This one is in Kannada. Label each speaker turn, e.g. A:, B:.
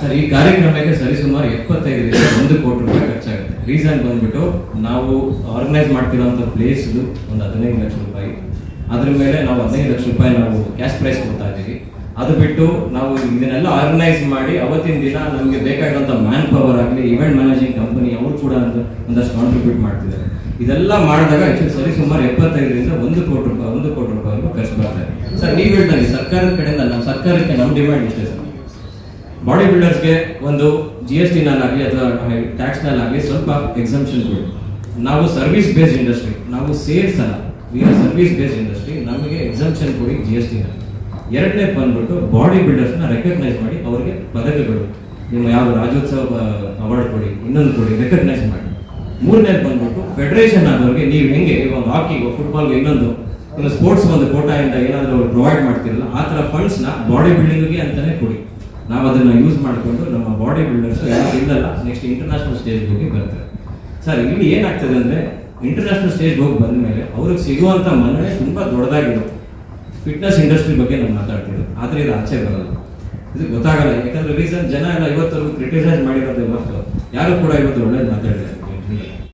A: ಸರ್, ಈ ಕಾರ್ಯಕ್ರಮಕ್ಕೆ ಸರಿಸುಮಾರು ಎಪ್ಪತ್ತೈದರಿಂದ ಒಂದು ಕೋಟಿ ರೂಪಾಯಿ ಖರ್ಚಾಗುತ್ತೆ. ರೀಸನ್ ಬಂದ್ಬಿಟ್ಟು ನಾವು ಆರ್ಗನೈಸ್ ಮಾಡ್ತಿರೋಂಥ ಪ್ಲೇಸ್ ಒಂದು ಹದಿನೈದು ಲಕ್ಷ ರೂಪಾಯಿ. ಅದ್ರ ಮೇಲೆ ನಾವು ಹದಿನೈದು ಲಕ್ಷ ರೂಪಾಯಿ ನಾವು ಕ್ಯಾಶ್ ಪ್ರೈಸ್ ಕೊಡ್ತಾ ಇದ್ದೀವಿ. ಅದು ಬಿಟ್ಟು ನಾವು ಇದನ್ನೆಲ್ಲ ಆರ್ಗನೈಸ್ ಮಾಡಿ ಅವತ್ತಿನ ದಿನ ನಮಗೆ ಬೇಕಾಗಿರುವಂಥ ಮ್ಯಾನ್ ಪವರ್ ಆಗಲಿ ಇವೆಂಟ್ ಮ್ಯಾನೇಜಿಂಗ್ ಕಂಪನಿ ಅವರು ಕೂಡ ಒಂದು ಒಂದಷ್ಟು ಕಾಂಟ್ರಿಬ್ಯೂಟ್ ಮಾಡ್ತಿದ್ದಾರೆ. ಇದೆಲ್ಲ ಮಾಡಿದಾಗ ಆಕ್ಚುಲಿ ಸರಿ ಸುಮಾರು ಎಪ್ಪತ್ತೈದರಿಂದ ಒಂದು ಕೋಟಿ ರೂಪಾಯಿ, ಒಂದು ಕೋಟಿ ರೂಪಾಯಿ ಖರ್ಚು ಬರ್ತಾರೆ ಸರ್, ನೀವು ಹೇಳ್ತಾರೆ ಸರ್ಕಾರದ ಕಡೆಯಿಂದ, ನಮ್ಮ ಸರ್ಕಾರಕ್ಕೆ ನಮ್ಮ ಡಿಮ್ಯಾಂಡ್ ಇಷ್ಟೇ ಸರ್? ಬಾಡಿ ಬಿಲ್ಡರ್ಸ್ಗೆ ಒಂದು ಜಿ ಎಸ್ ಟಿನಲ್ಲಾಗಲಿ ಅಥವಾ ಟ್ಯಾಕ್ಸ್ನಲ್ಲಾಗಲಿ ಸ್ವಲ್ಪ ಎಕ್ಸಂಪ್ಷನ್ ಕೊಡಿ. ನಾವು ಸರ್ವಿಸ್ ಬೇಸ್ಡ್ ಇಂಡಸ್ಟ್ರಿ ನಾವು ಸೇಲ್ಸ್ ಅಲ್ಲ we are service based industry ನಮಗೆ ಎಕ್ಸಂಪ್ಷನ್ ಕೊಡಿ ಜಿ ಎಸ್ ಟಿನ ಎರಡನೇ ಬಂದ್ಬಿಟ್ಟು ಬಾಡಿ ಬಿಲ್ಡರ್ಸ್ನ ರೆಕಗ್ನೈಸ್ ಮಾಡಿ, ಅವರಿಗೆ ಪದಕಗಳು ನಿಮ್ಮ ಯಾವ ರಾಜ್ಯೋತ್ಸವ ಅವಾರ್ಡ್ ಕೊಡಿ, ಇನ್ನೊಂದು ಕೊಡಿ ರೆಕಗ್ನೈಸ್ ಮಾಡಿ. ಮೂರನೇ ಬಂದ್ಬಿಟ್ಟು ಫೆಡರೇಷನ್ ಆದವ್ರಿಗೆ ನೀವು ಹೆಂಗೆ ಇವಾಗ ಹಾಕಿಗೆ ಫುಟ್ಬಾಲ್ಗೆ ಇನ್ನೊಂದು ಇನ್ನು ಸ್ಪೋರ್ಟ್ಸ್ ಒಂದು ಕೋಟಾಯಿಂದ ಏನಾದರೂ ಪ್ರೊವೈಡ್ ಮಾಡ್ತಿರಲ್ಲ, ಆ ಥರ ಫಂಡ್ಸ್ನ ಬಾಡಿ ಬಿಲ್ಡಿಂಗ್ಗೆ ಅಂತಲೇ ಕೊಡಿ. ನಾವು ಅದನ್ನು ಯೂಸ್ ಮಾಡಿಕೊಂಡು ನಮ್ಮ ಬಾಡಿ ಬಿಲ್ಡರ್ಸ್ ಇಲ್ಲಲ್ಲ ನೆಕ್ಸ್ಟ್ ಇಂಟರ್ನ್ಯಾಷನಲ್ ಸ್ಟೇಜ್ ಹೋಗಿ ಬರ್ತಾರೆ ಸರ್ ಇಲ್ಲಿ ಏನಾಗ್ತದೆ ಅಂದರೆ ಇಂಟರ್ನ್ಯಾಷನಲ್ ಸ್ಟೇಜ್ ಹೋಗಿ ಬಂದ ಮೇಲೆ ಅವ್ರಿಗೆ ಸಿಗುವಂಥ ಮನ್ನಣೆ ತುಂಬ ದೊಡ್ಡದಾಗಿರುತ್ತೆ. ಫಿಟ್ನೆಸ್ ಇಂಡಸ್ಟ್ರಿ ಬಗ್ಗೆ ನಾವು ಮಾತಾಡ್ತೀವಿ ಆದರೆ ಇದು ಆಚೆ ಬರಲ್ಲ. ಇದು ಗೊತ್ತಾಗಲ್ಲ. ಯಾಕಂದ್ರೆ ರೀಸನ್ ಜನ ಎಲ್ಲ ಇವತ್ತು ಕ್ರಿಟಿಸೈಸ್ ಮಾಡಿರೋದೇ ಹೊರತು. ಯಾರು ಕೂಡ ಇವತ್ತು ಒಳ್ಳೇದು ಮಾತಾಡಿದ್ದಾರೆ